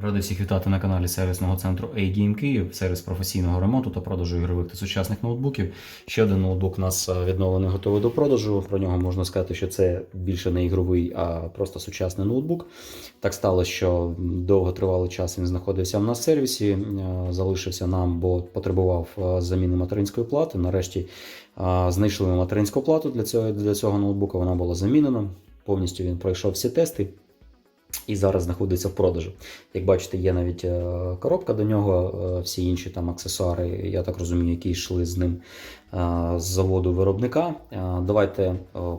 Радий всіх вітати на каналі сервісного центру A-Game Київ, сервіс професійного ремонту та продажу ігрових та сучасних ноутбуків. Ще один ноутбук у нас е, відновлений, готовий до продажу. Про нього можна сказати, що це більше не ігровий, а просто сучасний ноутбук. Так сталося, що довготривалий час він знаходився в нас в сервісі, е, залишився нам, бо потребував е, заміни материнської плати. Нарешті знайшли материнську плату для цього, для цього ноутбука. Вона була замінена. Повністю він пройшов всі тести і зараз знаходиться в продажу. Як бачите, є навіть е, коробка до нього, е, всі інші там аксесуари, я так розумію, які йшли з ним е, з заводу виробника. Давайте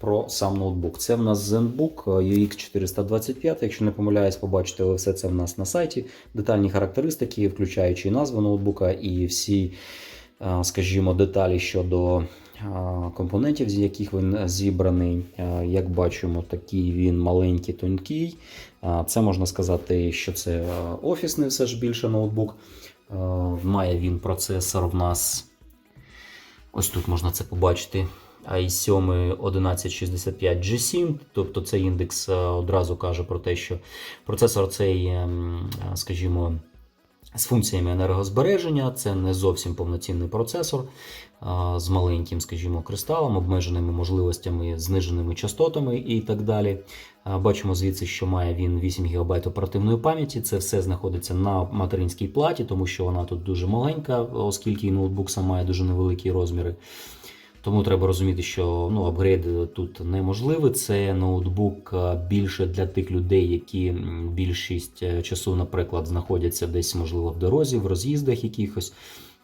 про сам ноутбук. Це в нас ZenBook UX 425. Якщо не помиляюсь, побачите ви все це в нас на сайті. Детальні характеристики, включаючи назву ноутбука, і всі, скажімо, деталі щодо компонентів, з яких він зібраний. Як бачимо, такий він маленький, тонкий. Це можна сказати, що це офісний все ж більше ноутбук. Має він процесор в нас. Ось тут можна це побачити. i7 1165G7, тобто цей індекс одразу каже про те, що процесор цей, ем, скажімо, з функціями енергозбереження, це не зовсім повноцінний процесор з маленьким, скажімо, кристалом, обмеженими можливостями, зниженими частотами і так далі. Бачимо звідси, що має він 8 ГБ оперативної пам'яті. Це все знаходиться на материнській платі, тому що вона тут дуже маленька, оскільки ноутбук сам має дуже невеликі розміри. Тому треба розуміти, що ну, апгрейд тут неможливий. Це ноутбук більше для тих людей, які більшість е, часу, наприклад, знаходяться десь, можливо, в дорозі, в роз'їздах якихось.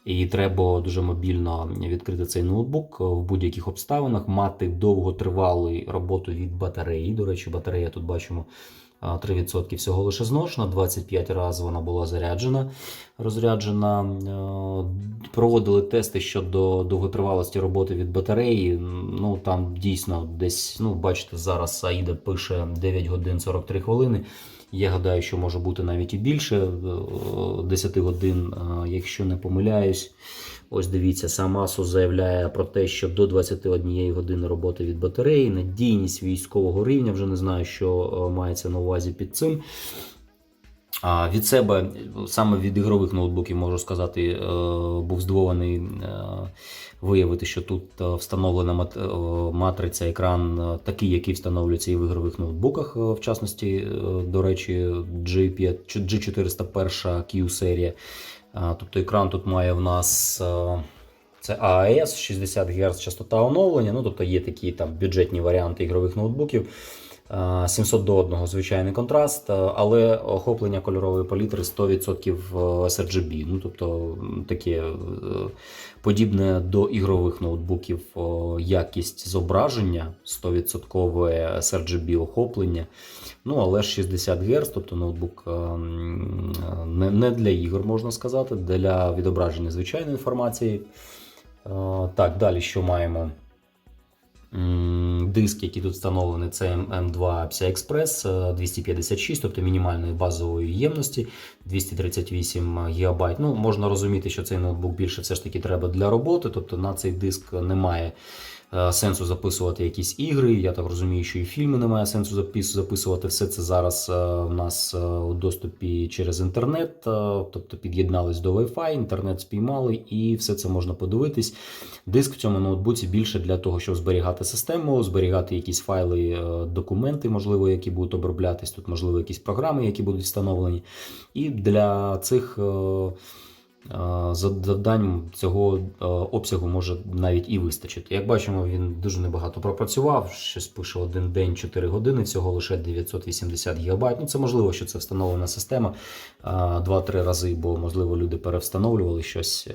І треба дуже мобільно відкрити цей ноутбук в будь-яких обставинах, мати довготривалу роботу від батареї. До речі, батарея тут бачимо 3% всього лише зношена, 25 разів вона була заряджена. розряджена. Е, Проводили тести щодо довготривалості роботи від батареї. Ну там дійсно десь, ну бачите, зараз Аїда пише 9 годин 43 хвилини. Я гадаю, що може бути навіть і більше е, 10 годин, е, якщо не помиляюсь. Ось дивіться, сам Asus заявляє про те, що до 21 години роботи від батареї, надійність військового рівня, вже не знаю, що е, мається на увазі під цим. Від себе, саме від ігрових ноутбуків, можу сказати, е, був здивований е, виявити, що тут е, встановлена матриця, екран такий, який встановлюється і в ігрових ноутбуках, в частності, до речі, G5, G401 Q серія. Тобто екран тут має в нас. Це AAS, 60 Гц частота оновлення. Ну, тобто є такі там бюджетні варіанти ігрових ноутбуків. Е, 700 до 1 звичайний контраст, е, але охоплення кольорової палітри 100% sRGB. Ну, тобто таке е, подібне до ігрових ноутбуків якість зображення, 100% sRGB охоплення. Ну, але ж 60 Гц, тобто ноутбук е, е, не, для ігор, можна сказати, для відображення звичайної інформації. Е, Так, далі що маємо? Диск, який тут встановлений, це M2 PSI Express е, 256, тобто мінімальної базової ємності 238 ГБ. Ну, можна розуміти, що цей ноутбук більше все ж таки треба для роботи, тобто на цей диск немає сенсу записувати якісь ігри. Я так розумію, що і фільми немає сенсу записувати. Все це зараз е, в нас е, у доступі через інтернет, е, тобто під'єднались до Wi-Fi, інтернет спіймали, і все це можна подивитись. Диск в цьому ноутбуці більше для того, щоб зберігати систему, зберігати якісь файли, е, документи, можливо, які будуть оброблятись. Тут, можливо, якісь програми, які будуть встановлені. І для цих. Е, Завдань цього обсягу може навіть і вистачити. Як бачимо, він дуже небагато пропрацював. Щось пише один день 4 години, всього лише 980 ГБ. Ну це можливо, що це встановлена система е, 2-3 рази, бо можливо люди перевстановлювали щось.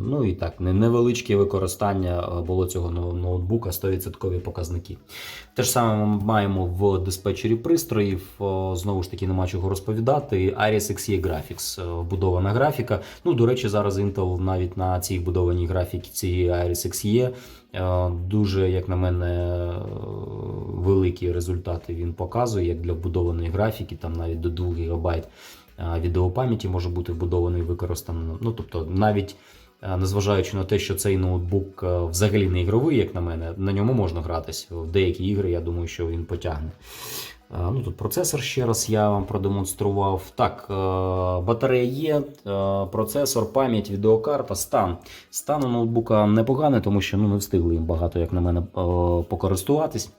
Ну і так, невеличке використання було цього ноутбука, 100% показники. Те ж саме ми маємо в диспетчері пристроїв. Знову ж таки, нема чого розповідати. Iris Xe Graphics, вбудована графіка. Ну, до речі, зараз Intel навіть на цій вбудованій графіці Iris Xe е, дуже, як на мене, е, великі результати він показує, як для вбудованої графіки, там навіть до 2 ГБ е, відеопам'яті може бути вбудований використано. Ну, тобто, навіть Незважаючи на те, що цей ноутбук взагалі не ігровий, як на мене, на ньому можна гратись. В деякі ігри, я думаю, що він потягне. А, Ну, Тут процесор ще раз я вам продемонстрував. Так, е, батарея є, е, процесор, пам'ять, відеокарта, стан. Стан у ноутбука непоганий, тому що ну, не встигли їм багато, як на мене, е, покористуватись.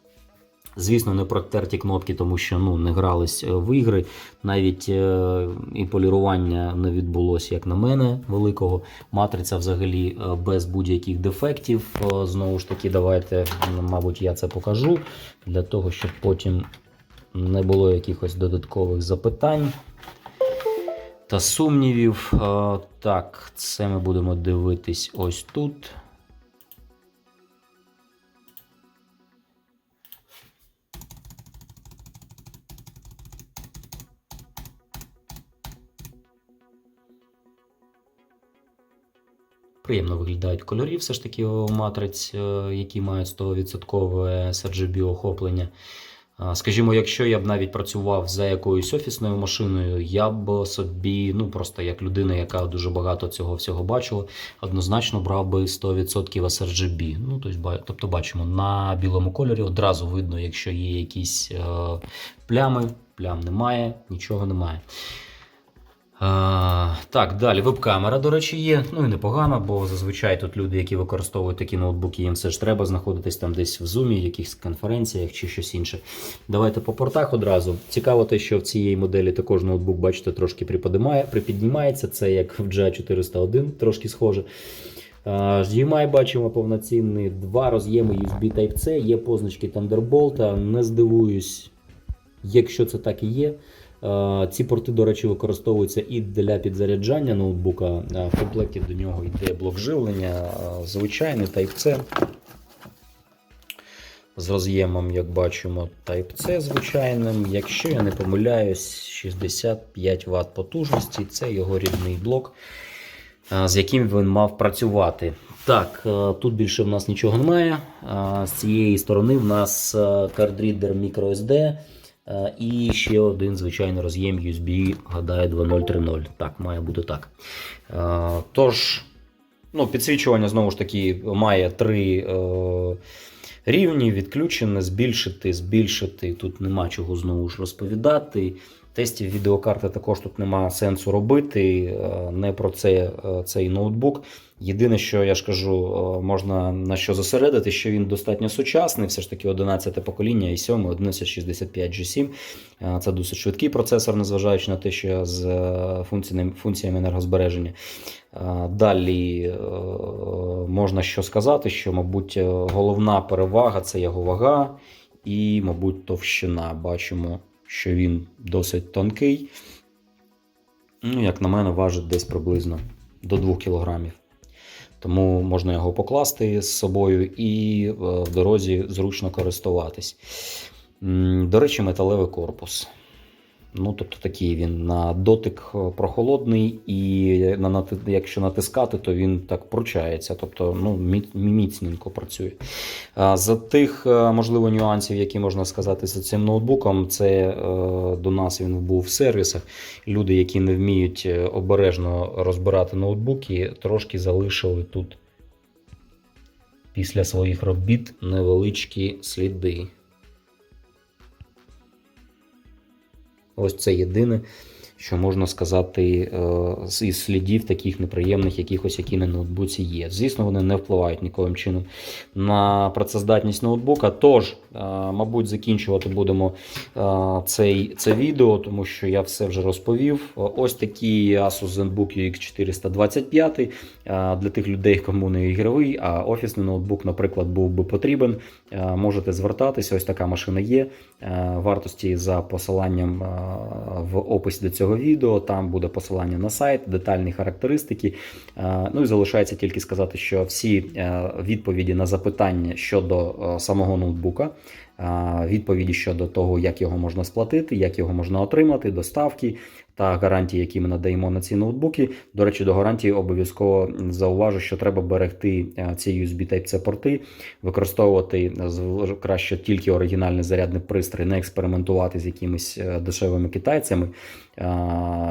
Звісно, не протерті кнопки, тому що ну, не грались е, в ігри. Навіть е, і полірування не відбулося, як на мене, великого. Матриця взагалі е, без будь-яких дефектів. Е, Знову ж таки, давайте, мабуть, я це покажу для того, щоб потім не було якихось додаткових запитань та сумнівів. Е, Так, це ми будемо дивитись ось тут. Приємно виглядають кольорі, все ж таки матриць, е, які мають 100% sRGB охоплення. Скажімо, якщо я б навіть працював за якоюсь офісною машиною, я б собі, ну просто як людина, яка дуже багато цього всього бачила, однозначно брав би 100% sRGB. Ну, тобто, тобто бачимо, на білому кольорі одразу видно, якщо є якісь е, плями, плям немає, нічого немає. А, так, далі веб-камера, до речі, є. Ну і непогано, бо зазвичай тут люди, які використовують такі ноутбуки, їм все ж треба знаходитись там десь в зумі, якихось конференціях чи щось інше. Давайте по портах одразу. Цікаво те, що в цієї моделі також ноутбук, бачите, трошки припіднімається. Це як в GA401, трошки схоже. HDMI бачимо повноцінний, два роз'єми USB Type-C, є позначки Thunderbolt. Не здивуюсь, якщо це так і є. Е, Ці порти, до речі, використовуються і для підзаряджання ноутбука. Е, В комплекті до нього йде блок живлення, е, звичайний Type-C. З роз'ємом, як бачимо, Type-C звичайним. Якщо я не помиляюсь, 65 Вт потужності це його рідний блок, з яким він мав працювати. Так, тут більше в нас нічого немає. З цієї сторони в нас кардрідер microSD. Е, І ще один звичайний роз'єм USB, гадаю, 2.0.3.0. Так, має бути так. Е, Тож, ну, підсвічування знову ж таки має три е, рівні: відключене, збільшити, збільшити. Тут нема чого знову ж розповідати. Тестів відеокарти також тут нема сенсу робити. е, Не про це е, цей ноутбук. Єдине, що я ж кажу, е, можна на що зосередити, що він достатньо сучасний, все ж таки 11 покоління і 7, 1165 G7. Е, Це досить швидкий процесор, незважаючи на те, що з функціями, енергозбереження. Далі можна що сказати, що, мабуть, головна перевага це його вага і, мабуть, товщина. Бачимо, що він досить тонкий. Ну, як на мене, важить десь приблизно до 2 кг. Тому можна його покласти з собою і е, в дорозі зручно користуватись. До речі, металевий корпус. Ну, тобто такий він на дотик е, прохолодний, і на, якщо натискати, то він так пручається, тобто ну, міц- міцненько працює. За тих, е, можливо, нюансів, які можна сказати за цим ноутбуком, це е, до нас він був в сервісах. Люди, які не вміють обережно розбирати ноутбуки, трошки залишили тут після своїх робіт невеличкі сліди. Ось це єдине, що можна сказати е, із слідів таких неприємних, якихось, які на ноутбуці є. Звісно, вони не впливають нікоїм чином на працездатність ноутбука. Тож, е, мабуть, закінчувати будемо е, цей, це відео, тому що я все вже розповів. Ось такий Asus ZenBook UX 425 е, для тих людей, кому не ігровий, а офісний ноутбук, наприклад, був би потрібен. Можете звертатися, ось така машина є. Вартості за посиланням в описі до цього відео. Там буде посилання на сайт, детальні характеристики. Е, Ну і залишається тільки сказати, що всі е, відповіді на запитання щодо е, самого ноутбука, відповіді щодо того, як його можна сплатити, як його можна отримати, доставки та гарантії, які ми надаємо на ці ноутбуки. До речі, до гарантії обов'язково зауважу, що треба берегти е, ці USB Type-C порти, використовувати краще тільки оригінальний зарядний пристрій, не експериментувати з якимись е, дешевими китайцями, е,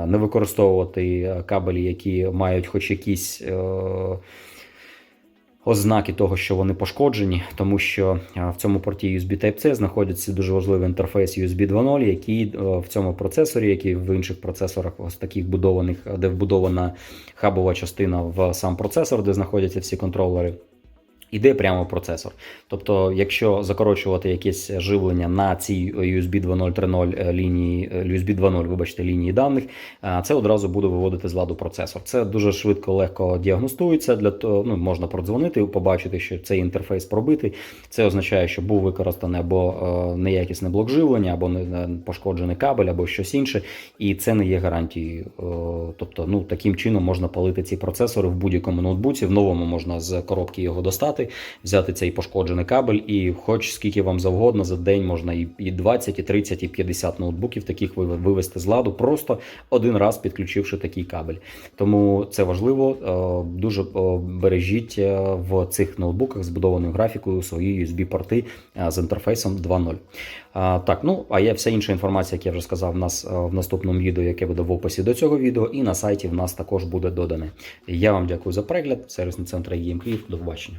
не використовувати кабелі, які мають хоч якісь. Ознаки того, що вони пошкоджені, тому що е, в цьому порті USB Type-C знаходиться дуже важливий інтерфейс USB 2.0, який е, в цьому процесорі, який в інших процесорах, ось таких будованих, де вбудована хабова частина в сам процесор, де знаходяться всі контролери. Іде прямо в процесор. Тобто, якщо закорочувати якесь живлення на цій USB 2.0 3.0 лінії, е, USB 2.0, вибачте, лінії даних, е, це одразу буде виводити з ладу процесор. Це дуже швидко, легко діагностується. Для того ну, можна продзвонити, побачити, що цей інтерфейс пробитий. Це означає, що був використаний або е, неякісне блок живлення, або не- пошкоджений кабель, або щось інше. І це не є гарантією. Е, Тобто, ну таким чином можна палити ці процесори в будь-якому ноутбуці. В новому можна з коробки його достати, взяти цей пошкоджений кабель, і хоч скільки вам завгодно за день можна і і 20, і 30, і 50 ноутбуків таких вив- вивести з ладу, просто один раз підключивши такий кабель. Тому це важливо. е, Дуже е, бережіть е, в цих ноутбуках збудованою графікою свої USB-порти з інтерфейсом 2.0. Так, ну а є вся інша інформація, як я вже сказав, в нас в наступному відео, яке буде в описі до цього відео, і на сайті в нас також буде додане. Я вам дякую за перегляд. Сервісний центр «ЄМ Київ. До побачення.